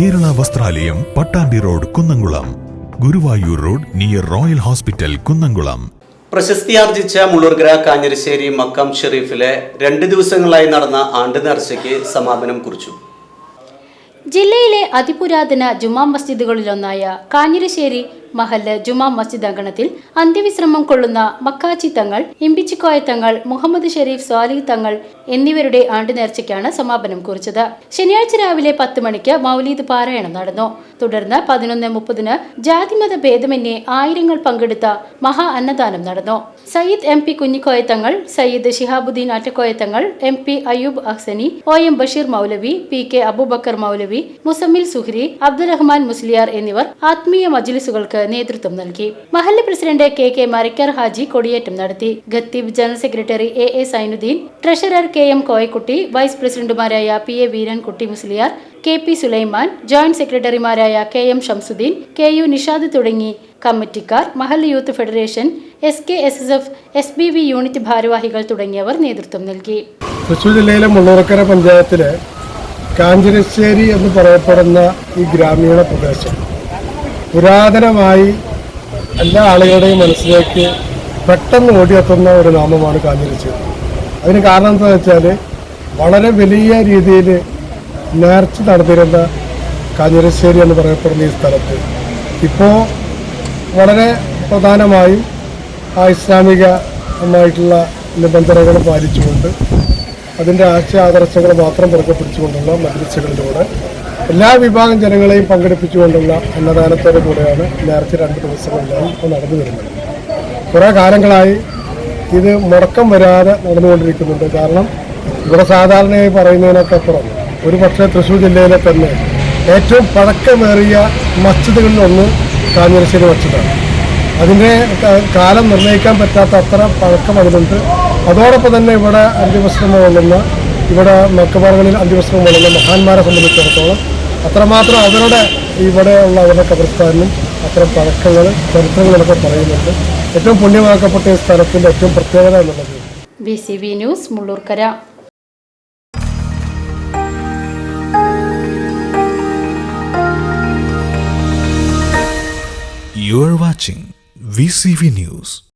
ദേവാലയം Pattambi road Kunnamkulam. Guruvayur road near royal hospital Kunnamkulam. പ്രശസ്തിയാർജിച്ച മുളൂർഗ്ര കാഞ്ഞിരശ്ശേരി മക്കാം ഷെറീഫിലെ രണ്ട് ദിവസങ്ങളായി നടന്ന ആണ്ട് നേർച്ചയ്ക്ക് സമാപനം കുറിച്ചു. ജില്ലയിലെ അതിപുരാതന ജുമാ മസ്ജിദുകളിലൊന്നായ കാഞ്ഞിരശ്ശേരി മഹല്ല് ജുമാ മസ്ജിദ് അങ്കണത്തിൽ അന്ത്യവിശ്രമം കൊള്ളുന്ന മക്കാച്ചി തങ്ങൾ ഇമ്പിച്ചിക്കോയ തങ്ങൾ മുഹമ്മദ് ഷെരീഫ് സ്വാലിഹ് തങ്ങൾ എന്നിവരുടെ ആണ്ട് നേർച്ചയ്ക്കാണ് സമാപനം കുറിച്ചത്. ശനിയാഴ്ച രാവിലെ പത്ത് മണിക്ക് മൗലീദ് പാരായണം നടന്നു. തുടർന്ന് പതിനൊന്ന് മുപ്പതിന് ജാതിമത ഭേദമന്യേ ആയിരങ്ങൾ പങ്കെടുത്ത മഹാ അന്നദാനം നടന്നു. സയ്യിദ് എം പി കുഞ്ഞിക്കോയ തങ്ങൾ Sayyid Shihabuddin Attakoya Thangal M P Ayyub Ahsani O M Basheer Moulavi P K Abubakar Moulavi Muzammil Suhri Abdurahman Musliyar എന്നിവർ ആത്മീയ മജ്ലിസുകൾക്ക് നേതൃത്വം നൽകി. മഹല്ല് president K K Marakkar Haji കൊടിയേറ്റം നടത്തി. ഖത്തീബ് general secretary A A Zainuddin treasurer K M Koyakutty vice പ്രസിഡന്റുമാരായ P A Veerankutty Musliyar K P Sulaiman joint സെക്രട്ടറിമാരായ K M Shamsuddin K U Nishad തുടങ്ങി. കമ്മിറ്റിക്കാർ മഹല്ല് youth federation S K S S F S B V unit ഭാരവാഹികൾ തുടങ്ങിയവർ നേതൃത്വം നൽകി. തൃശ്ശൂർ ജില്ലയിലെ മുള്ളൂർക്കര പഞ്ചായത്തിലെ കാഞ്ഞിരശ്ശേരി എന്ന് പറയപ്പെടുന്ന ഈ ഗ്രാമീണ പ്രദേശം പുരാതനമായി എല്ലാ ആളുകളുടെയും മനസ്സിലേക്ക് പെട്ടെന്ന് ഓടിയെത്തുന്ന ഒരു നാമമാണ് കാഞ്ഞിരശ്ശേരി അതിന് കാരണം എന്താണെന്ന് വെച്ചാൽ വളരെ വലിയ രീതിയിൽ നേർച്ച നടന്നിരുന്ന കാഞ്ഞിരശ്ശേരി എന്ന് പറയപ്പെടുന്ന ഈ സ്ഥലത്ത്. ഇപ്പോൾ വളരെ പ്രധാനമായും ആ ഇസ്ലാമികമായിട്ടുള്ള നിബന്ധനകൾ പാലിച്ചുകൊണ്ട് അതിന്റെ ആശയ ആദർശങ്ങൾ മാത്രം പുറകെ പിടിച്ചുകൊണ്ടുള്ള മദ്രസകളിലൂടെ എല്ലാ വിഭാഗം ജനങ്ങളെയും പങ്കെടുപ്പിച്ചുകൊണ്ടുള്ള അന്നദാനത്തോടു കൂടെയാണ് നേരത്തെ രണ്ട് ദിവസങ്ങളിലായി ഇപ്പോൾ നടന്നു വരുന്നത്. കുറേ കാലങ്ങളായി ഇത് മുടക്കം വരാതെ നടന്നുകൊണ്ടിരിക്കുന്നുണ്ട്. കാരണം ഇവിടെ സാധാരണയായി പറയുന്നതിനൊക്കെ അപ്പുറം ഒരു പക്ഷേ തൃശ്ശൂർ ജില്ലയിലെ തന്നെ ഏറ്റവും പഴക്കമേറിയ മസ്ജിദുകളിലൊന്ന് കാഞ്ഞിരശ്ശേരി മസ്ജിദാണ്. അതിന്റെ കാലം നിർണയിക്കാൻ പറ്റാത്ത അത്ര പഴക്കം അതിനുണ്ട് അതോടൊപ്പം തന്നെ ഇവിടെ അന്ത്യവസ്ത്രം കൊള്ളുന്ന ഇവിടെ മക്കബാറുകളിൽ അന്ത്യവസ്ത്രം കൊള്ളുന്ന മഹാന്മാരെ സംബന്ധിച്ചിടത്തോളം അത്രമാത്രം അവരുടെ ഇവിടെയുള്ള ഉള്ള അവരുടെ കബർസ്ഥാനിലും അത്തരം പഴക്കങ്ങൾ ചരിത്രങ്ങളൊക്കെ പറയുന്നുണ്ട് ഏറ്റവും പുണ്യമാക്കപ്പെട്ട ഈ സ്ഥലത്തിന്റെ ഏറ്റവും പ്രത്യേകത എന്നുള്ളത് B C B news Mullurkara You are watching VCV News.